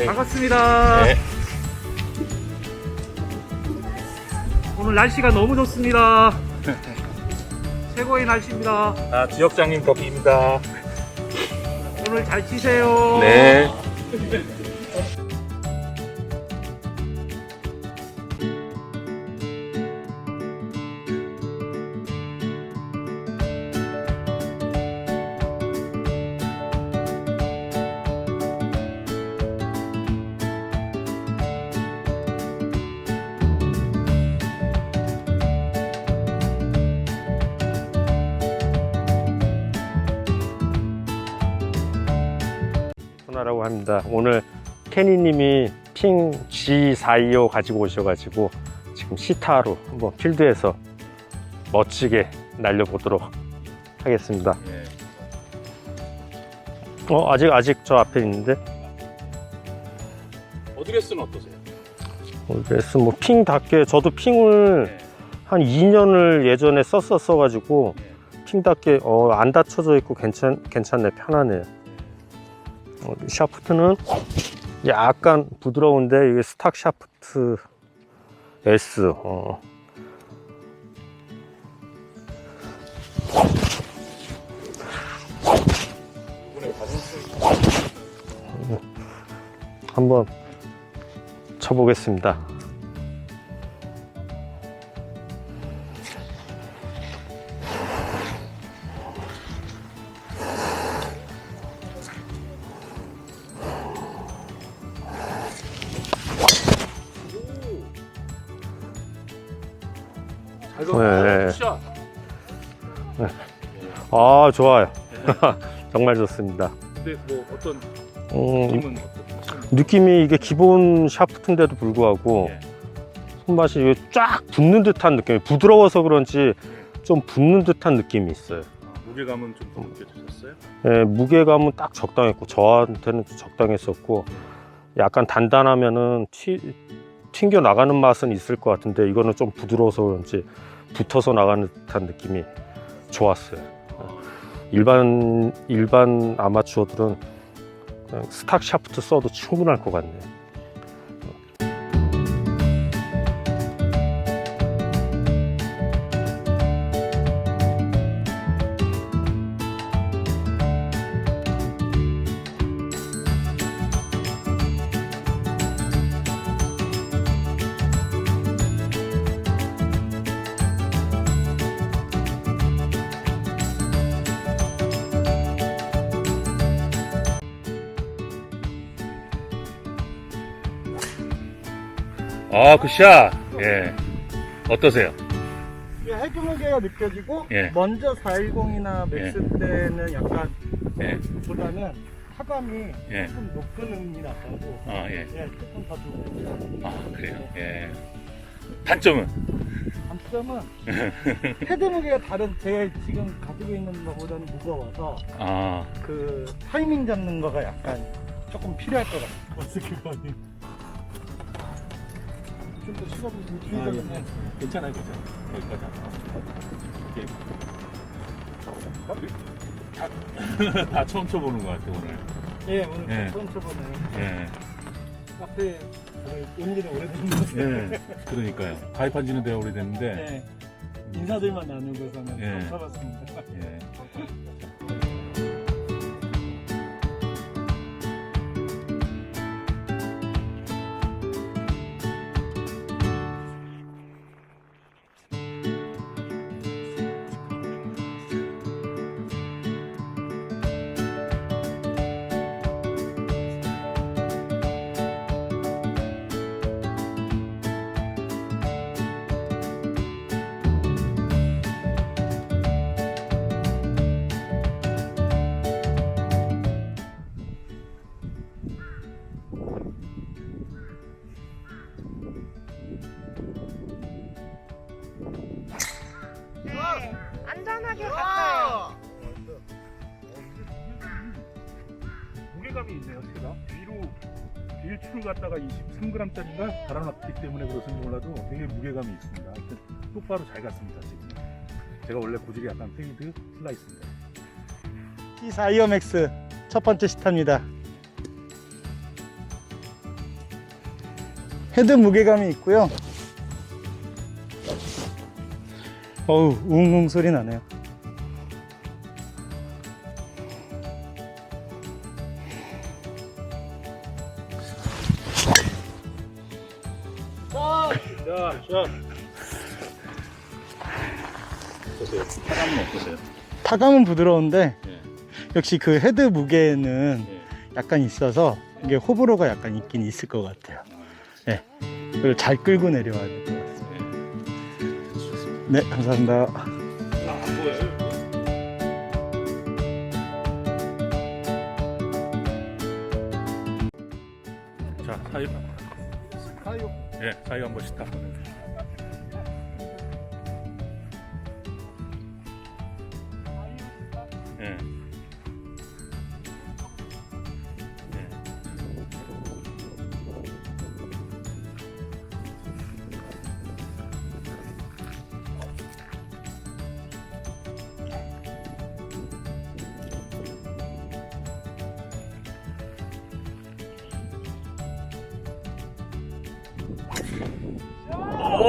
오케이. 반갑습니다. 네. 오늘 날씨가 너무 좋습니다. 최고의 날씨입니다. 아, 지역장님 덕입니다. 오늘 잘 치세요. 네. 전화라고 합니다. 오늘 케니님이 핑 G425 가지고 오셔가지고 지금 시타로 한번 필드에서 멋지게 날려보도록 하겠습니다. 네. 어 아직 아직 저 앞에 있는데 어드레스는 어떠세요? 어, 그래서 뭐 핑답게 저도 핑을 네. 한 2년을 예전에 썼었어 가지고 네. 핑답게 어, 안 닫혀져 있고 괜찮 괜찮네 편하네. 어, 샤프트는 약간 부드러운데 이게 스탁 샤프트 S. 어. 한번 쳐보겠습니다. 아 좋아요. 정말 좋습니다. 근데 뭐 어떤 음, 느낌은 어떤? 느낌이 이게 기본 샤프트인데도 불구하고 예. 손맛이 쫙 붙는 듯한 느낌이 부드러워서 그런지 좀 붙는 듯한 느낌이 있어요. 아, 무게감은 좀 더 느껴지셨어요? 예, 무게감은 딱 적당했고 저한테는 좀 적당했었고 약간 단단하면은 튀, 튕겨 나가는 맛은 있을 것 같은데 이거는 좀 부드러워서 그런지 붙어서 나가는 듯한 느낌이 좋았어요. 일반 일반 아마추어들은 스탁 샤프트 써도 충분할 것 같네요. 아, 그 샷. 예. 어떠세요? 헤드 무게가 느껴지고 예. 먼저 410이나 맥스 때는 약간 예. 보다는 타감이 예. 조금 높은 음이 났다고 아, 예. 예, 조금 더 좋고 아, 그래요. 예. 단점은? 단점은 헤드 무게가 다른 제 지금 가지고 있는 것보다는 무거워서 아, 그 타이밍 잡는 거가 약간 조금 필요할 것 같아요 어떻게 보니 좀더 시간이 길어졌네 괜찮아요, 괜찮아요. 여기까지. 오케이. 다, 다 처음 쳐보는 것 같아요, 오늘. 예 오늘 예. 처음 쳐보네 예. 카페 온 지는 오래됐는데 예. 그러니까요. 가입한 지는 되게 오래됐는데. 예. 인사들만 나누고서는 예. 처음 쳐봤습니다 예. 일출을 갖다가 23g짜리가 달아놨기 때문에 그렇은지 몰라도 되게 무게감이 있습니다. 하여튼 똑바로 잘 갔습니다, 지금. 제가 원래 고질이 약간 페이드 슬라이스입니다. T4 이어맥스 첫 번째 시타입니다 헤드 무게감이 있고요. 어우, 웅웅 소리 나네요. 자, 자. 어떠세요? 사람은 어떠세요? 타감은 부드러운데 예. 역시 그 헤드 무게는 예. 약간 있어서 이게 호불호가 약간 있긴 있을 것 같아요. 네. 그걸 잘 끌고 내려와야 될 것 같습니다. 네, 감사합니다. 아, 안 보여요? 자, 사유. 사유. 예, 번씩 딱.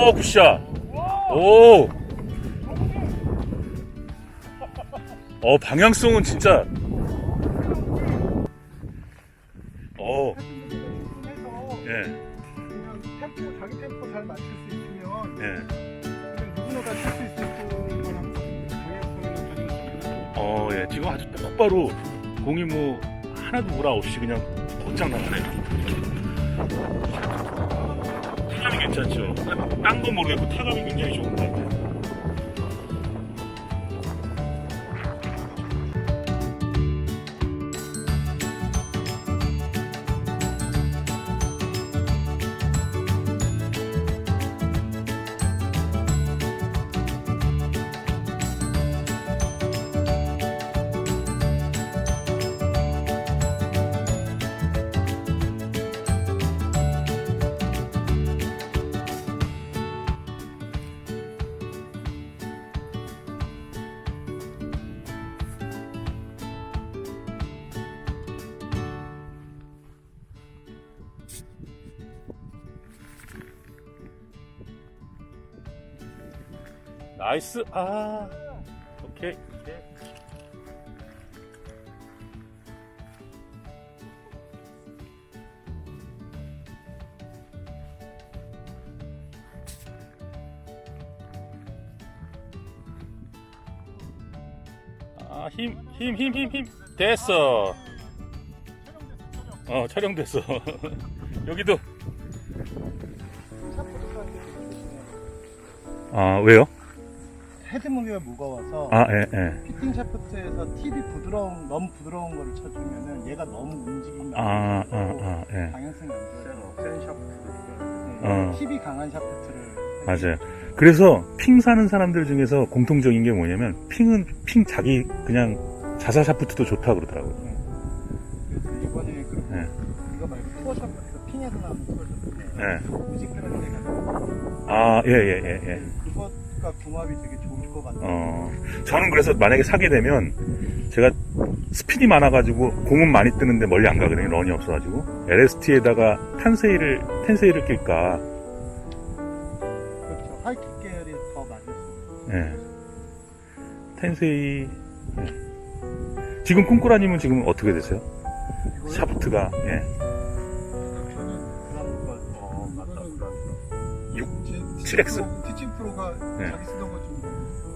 오, 굿샷. 오. 어, 방향성은 진짜. 어, 예, 가능성이 어, 예. 지금 아주 똑바로 공이 뭐 하나도 무라 없이 그냥 곧장. 타감이 괜찮죠? 딴 건 모르겠고 타감이 굉장히 좋은 것 같아요. 나이스. 아, 오케이. 오케이. 아, 힘, 힘, 힘, 힘, 힘. 됐어. 어, 촬영됐어. 여기도. 아, 왜요? 헤드 무게가 무거워서 아, 예, 예. 피팅 샤프트에서 팁이 부드러운 너무 부드러운 거를 쳐주면은 얘가 너무 움직이면 아, 안 아, 되고 아, 예. 방향성이 안 좋아서 센 샤프트 어. 팁이 강한 샤프트를 맞아요. 그래서 핑 사는 사람들 중에서 공통적인 게 뭐냐면 핑은 핑 자기 그냥 자사 샤프트도 좋다 그러더라고요. 그래서 이번에 그리고 네. 이거 말고 투어 샤프트 핑에서 나오는 투어 샤프트 예. 데가 아, 예, 예, 예, 예. 그것과 궁합이 되게 좋을 것 같아요. 어, 저는 그래서 만약에 사게 되면 제가 스피디 많아가지고 공은 많이 뜨는데 멀리 안 가거든요. 런이 없어가지고. LST에다가 탄세이를, 텐세이를 낄까. 그렇죠. 하이킥 계열이 더수 있어요. 예. 텐세이. 예. 지금 꿈꾸라님은 지금 어떻게 되세요? 샤프트가, 예. 7X? 티칭 프로가 네. 자기 쓰던 것좀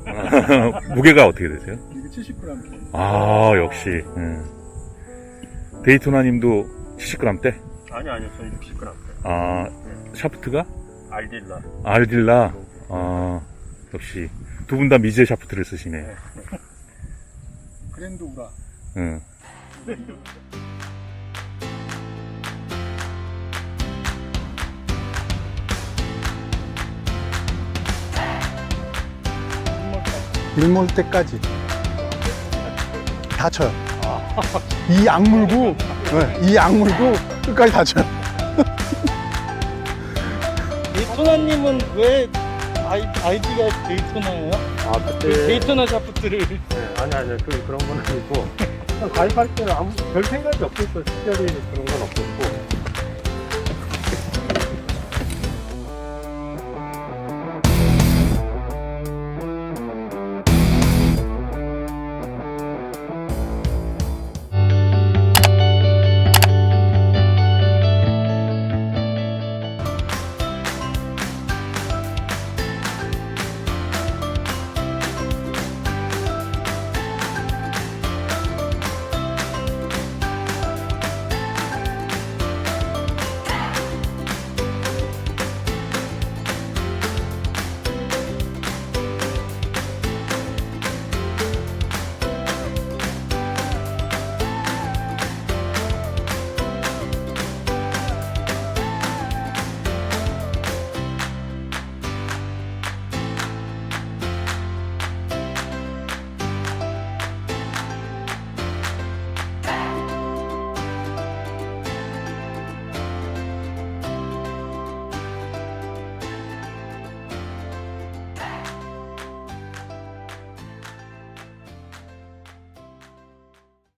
무게가 어떻게 되세요? 이게 70g. 아, 역시. 예. 데이토나님도 70g대? 아니 아니요 저는 60g 아, 샤프트가? 알딜라 알딜라? 아, 역시. 두 분 다 미제 샤프트를 쓰시네. 그랜드 우라. 응. 물몰 때까지 다 쳐요. 이 악물고, 네, 이 악물고 끝까지 다 쳐요. 데이토나님은 왜 아이, 아이디가 데이토나예요? 아왜 그때 데이토나 샤프트를 네, 아니 아니 그 그런 건 아니고 그냥 가입할 때는 아무 별 생각이 없었어요. 특별히 그런 건 없었고